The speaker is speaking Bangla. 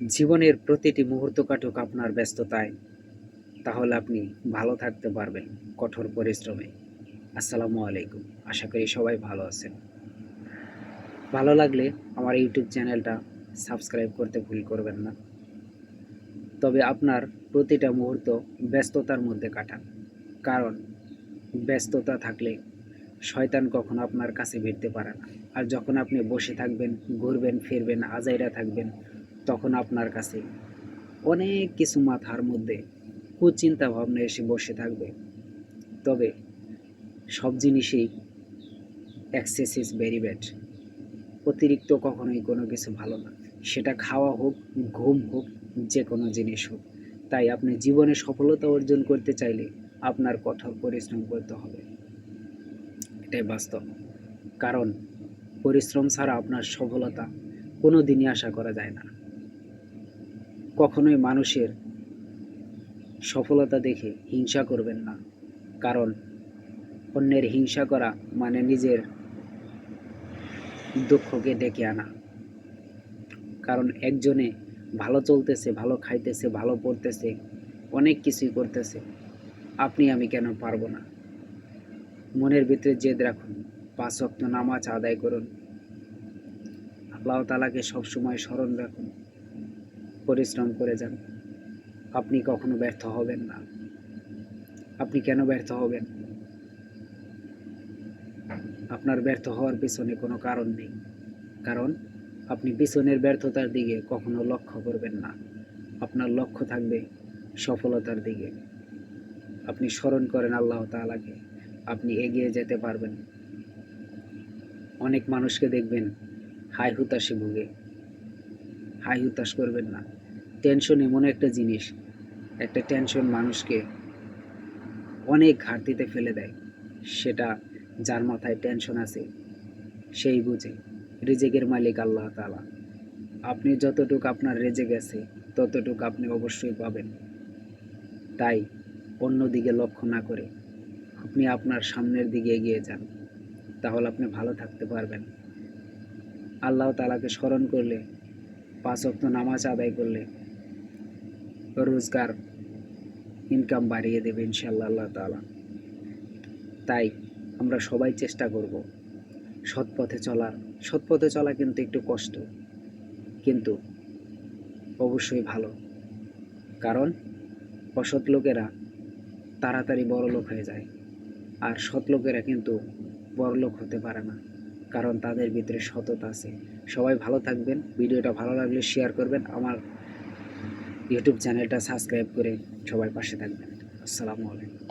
জীবনের প্রতিটি মুহূর্ত কাটুক আপনার ব্যস্ততায়, তাহলে আপনি ভালো থাকতে পারবেন কঠোর পরিশ্রমে। আসসালামু আলাইকুম। আশা করি সবাই ভালো আছেন। ভালো লাগলে আমার ইউটিউব চ্যানেলটা সাবস্ক্রাইব করতে ভুল করবেন না। তবে আপনার প্রতিটা মুহূর্ত ব্যস্ততার মধ্যে কাটান। কারণ ব্যস্ততা থাকলে শয়তান কখনো আপনার কাছে ভিড়তে পারে না। আর যখন আপনি বসে থাকবেন, ঘুরবেন, ফিরবেন, আজাইরা থাকবেন তখন আপনার কাছে অনেক কিছু মাথার মধ্যে কুচিন্তা ভাবনা এসে বসে থাকবে। তবে সব জিনিসই অ্যাক্সেস ইজ ভেরি ব্যাড অতিরিক্ত কখনোই কোনো কিছু ভালো না। সেটা খাওয়া হোক, ঘুম হোক, যে কোনো জিনিস হোক। তাই আপনি জীবনে সফলতা অর্জন করতে চাইলে আপনার কঠোর পরিশ্রম করতে হবে। এটাই বাস্তব। কারণ পরিশ্রম ছাড়া আপনার সফলতা কোনো দিনই আশা করা যায় না। কখনোই মানুষের সফলতা দেখে হিংসা করবেন না। কারণ, অন্যের হিংসা করা মানে নিজের দুঃখকে ডেকে আনা। কারণ, একজনে ভালো চলতেছে, ভালো খাইতেছে, ভালো পড়তেছে, অনেক কিছুই করতেছে, আপনি আমি কেন পারব না? মনের ভিতরে জেদ রাখুন, পাঁচ অক্ত নামাজ আদায় করুন। আল্লাহ তালাকে সবসময় স্মরণ রাখুন। পরিশ্রম করে যান। আপনি কখনো ব্যর্থ হবেন না। আপনি কেন ব্যর্থ হবেন? আপনার ব্যর্থ হওয়ার পিছনে কোনো কারণ নেই। কারণ আপনি পিছনের ব্যর্থতার দিকে কখনো লক্ষ্য করবেন না। আপনার লক্ষ্য থাকবে সফলতার দিকে। আপনি স্মরণ করেন আল্লাহ তাআলাকে, আপনি এগিয়ে যেতে পারবেন। অনেক মানুষকে দেখবেন হাই হুতাশে ভুগে। হাই হুতাশ করবেন না। টেনশন এমন একটা জিনিস, একটা টেনশন মানুষকে অনেক ঘাটতিতে ফেলে দেয়। সেটা যার মাথায় টেনশন আছে, সেই বুঝে। রিজেকের মালিক আল্লাহ তাআলা। আপনি যতটুকু আপনার রেজে গেছে ততটুকু আপনি অবশ্যই পাবেন। তাই অন্য দিকে লক্ষ্য না করে আপনি আপনার সামনের দিকে এগিয়ে যান, তাহলে আপনি ভালো থাকতে পারবেন। আল্লাহ তালাকে স্মরণ করলে পাঁচ অক্ত নামাজ আদায় করলে রোজগার ইনকাম বাড়িয়ে দেবে ইনশাল্লাহ আল্লাহ তালা তাই আমরা সবাই চেষ্টা করব সৎ পথে চলার। সৎ পথে চলা কিন্তু একটু কষ্ট, কিন্তু অবশ্যই ভালো। কারণ অসৎ লোকেরা তাড়াতাড়ি বড় লোক হয়ে যায়, আর সৎ লোকেরা কিন্তু বড় লোক হতে পারে না। কারণ তাদের ভিতরে সততা আছে। সবাই ভালো থাকবেন, ভিডিওটা ভালো লাগলে শেয়ার করবেন, আমার ইউটিউব চ্যানেলটা সাবস্ক্রাইব করে সবাই পাশে থাকবেন। আসসালামু আলাইকুম।